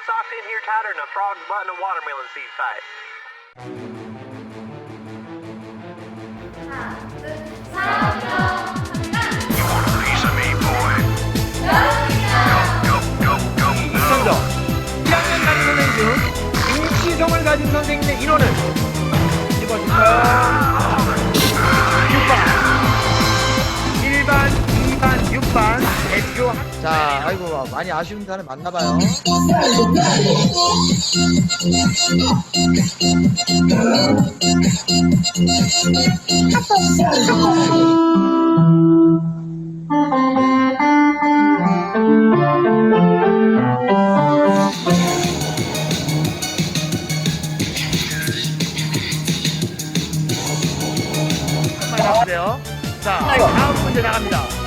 socks in here tighter than a frog's butt in a watermelon seed fight. 선정 1학년 담임 선생님 중 인치성을 가진 선생님의 인원은 자 아이고 많이 아쉬운 사람 나쁘세요. 자 다음 문제 나갑니다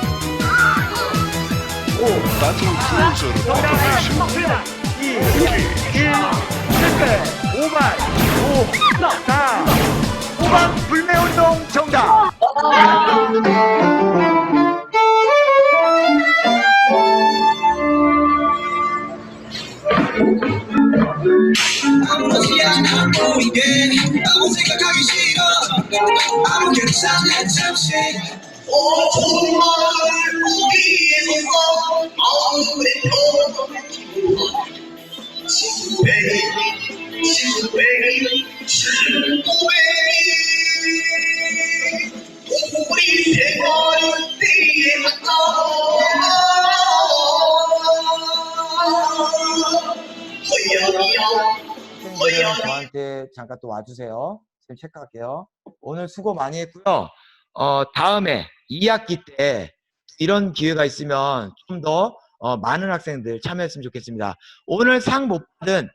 Battle Cruiser 정답은 출발 2, 1, 실패 5반 5, 4 5반 불매운동 정답 아무렇지 않아 보이게 아무 생각하기 싫어 아무 괜찮아 잠시 잠깐 또 와주세요. 선생님 체크할게요. 오늘 수고 많이 했고요. 어, 다음에 2학기 때 이런 기회가 있으면 좀더 어, 많은 학생들 참여했으면 좋겠습니다. 오늘 상 못 받은